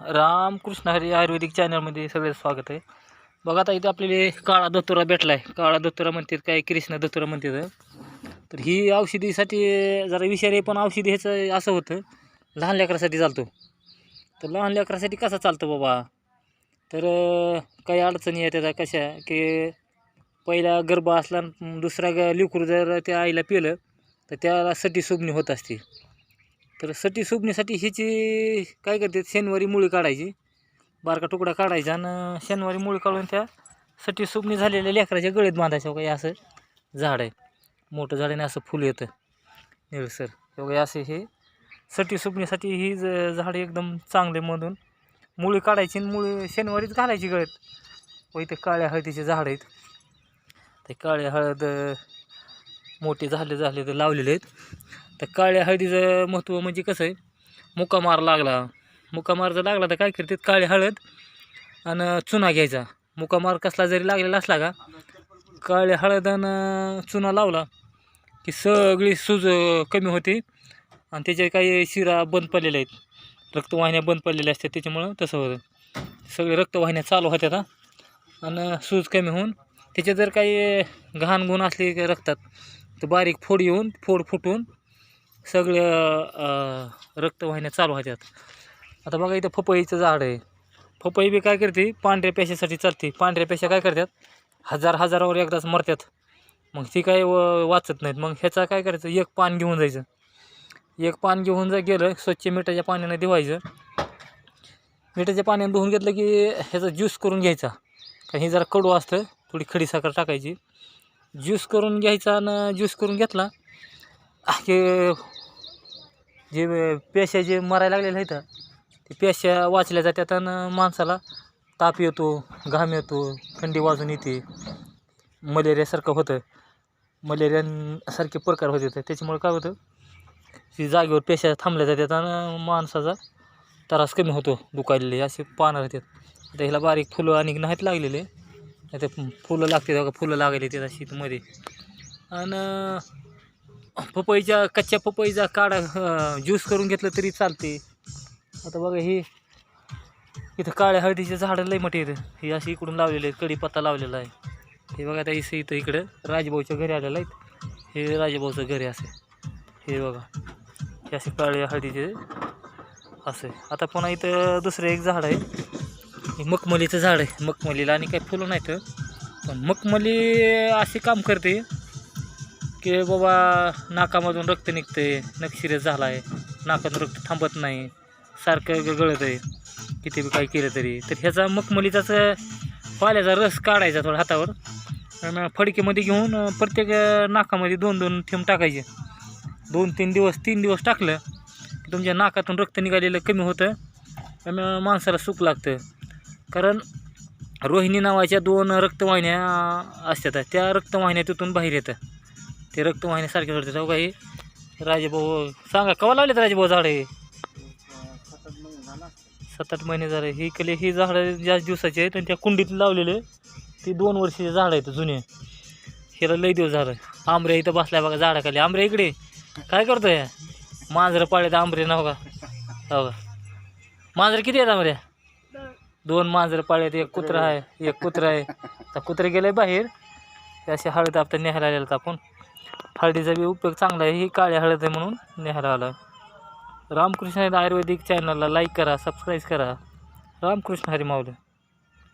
रामकृष्ण हरी आयुर्वेदिक चॅनलमध्ये सगळं स्वागत आहे. बघा आता इथे आपल्याला काळा दत्तुरा भेटला आहे काळा दत्तुरा म्हणतात काय कृष्ण दत्तुरा म्हणतात. तर ही औषधीसाठी जरा विषारी पण औषधी ह्याचं असं होतं लहान लेकरासाठी चालतो. तर लहान लेकरासाठी कसा चालतो बाबा? तर काही अडचणी येतात कशा? की पहिला गर्भ असला दुसरा ग लिकूर जर त्या आईला पिलं तर त्याला सटी सुबणी होत असते. तर सटी सुबण्यासाठी हिची काय करते शनिवारी मुळी काढायची. बारका तुकडा काढायचा आणि शनिवारी मुळी काढून त्या सटी सुबणी झालेल्या लेकराच्या गळीत बांधायच्या. काही असं झाड आहे. मोठं झाडाने असं फुल येतं. निळसर वगैरे असे हे सटी सुबणीसाठी ही ज झाडं एकदम चांगले मधून मुळी काढायची आणि मुळी शनिवारीच घालायची गळत व इथे काळ्या हळदीचे झाड आहेत. ते काळ्या हळद मोठे झाले झाले तर लावलेले आहेत. तर काळ्या हळदीचं महत्त्व म्हणजे कसं आहे? मुकामार लागला. मुकामार जर लागला तर काय करतात काळी हळद आणि चुना घ्यायचा. मुकामार कसला जरी लागलेला असला का काळी हळद आणि चुना लावला की सगळी सूज कमी होते आणि त्याचे काही शिरा बंद पडलेले आहेत. रक्तवाहिन्या बंद पडलेल्या असतात त्याच्यामुळं तसं होतं. सगळे रक्तवाहिन्या चालू होत्या आता आणि सूज कमी होऊन त्याच्या जर काही घाण गुण असले रक्तात तर बारीक फोड येऊन फोड फुटून सगळं रक्तवाहिन्या चालू व्हायच्यात आता बघा इथं पपईचं झाड आहे. पपई बी काय करते? पांढऱ्या पेशासाठी चालते. पांढऱ्या पेशा काय करतात? हजार हजारावर एकदाच मरतात. मग ती काय व- वाचत नाहीत. मग ह्याचा काय करायचं? एक पान घेऊन जायचं. एक पान घेऊन जा गेलं स्वच्छ मिठाच्या पाण्याने धुवायचं. मिठाच्या पाण्यानं धुवून घेतलं की ह्याचा ज्यूस करून घ्यायचा. कारण हे जरा कडू असतं थोडी खडी साखर टाकायची. ज्यूस करून घ्यायचा आणि ज्यूस करून घेतला हे जे पेशा जे मरायला लागलेले आहेत ते पेशा वाचल्या जातात आणि माणसाला ताप येतो घाम येतो थंडी वाजून येते. मलेरियासारखं होतं. मलेरियासारखे प्रकार होते त्याच्यामुळे काय होतं ती जागेवर पेशा थांबल्या जातात आणि माणसाचा त्रास कमी होतो. दुखायलेले असे पानं राहतात. आता ह्याला बारीक फुलं आणि नाहीत लागलेले. नाही ते फुलं लागते बघा फुलं लागले त्या शीतमध्ये आणि पपईच्या कच्च्या पपईचा काढा ज्यूस करून घेतलं तरी चालते. आता बघा हे इथं काळ्या हळदीचे झाडं लई मोठे हे असे इकडून लावलेले आहेत कढीपत्ता लावलेला आहे. हे बघा आता इथं इथं इकडं राजभाऊच्या घरी आलेलं आहेत. हे राजभाऊचं घरी असे. हे बघा हे असे काळ्या हळदीचे असे. आता पुन्हा इथं दुसरं एक झाड आहे. हे मखमलीचं झाड आहे. मखमलीला आणि काही फुलं नाहीत. पण मखमली असे काम करते. की बाबा नाकामधून रक्त निघतं आहे नक्षीरेस झाला आहे नाकातून रक्त थांबत नाही सारखं गळत आहे किती बी काही केलं तरी. तर ह्याचा मखमलीचाच पाल्याचा रस काढायचा थोडा हातावर. फडकेमध्ये घेऊन प्रत्येक नाकामध्ये दोन दोन थेंब टाकायचे. दोन तीन दिवस तीन दिवस टाकलं की तुमच्या नाकातून रक्त निघालेलं कमी होतं. त्यामुळे माणसाला सुख लागतं. कारण रोहिणी नावाच्या दोन रक्तवाहिन्या असतात. त्या रक्तवाहिन्या तिथून बाहेर येतात ते रक्त वाहिनीसारखे सोडतात हो काही राजेभाऊ सांगा कवा लावलेत राजेभाऊ झाडे? सात आठ महिने झाले. ही कले ही झाडं जास्त दिवसाची आहेत आणि त्या कुंडीत लावलेले ती दोन वर्षाचे झाडं आहेत जुने. ह्याला लई दिवस झालं. आंबऱ्या इथं बसल्या बघा झाडाखाली. आंबऱ्या इकडे. काय करतोय? मांजरं पाळले आंबरे ना बघा हो का? मांजरं किती आहेत आंबऱ्या दोन मांजरं पाळ्यात एक कुत्रा आहे एक कुत्रा आहे. तर कुत्रे गेले बाहेर. असे हळद आपण न्यायला आलेलं आपण. हळदीचा बी उपयोग चांगला आहे ही काळी हळद आहे म्हणून न्यायला आला रामकृष्ण आयुर्वेदिक चॅनलला लाईक करा सबस्क्राईब करा. रामकृष्ण हरी माऊली.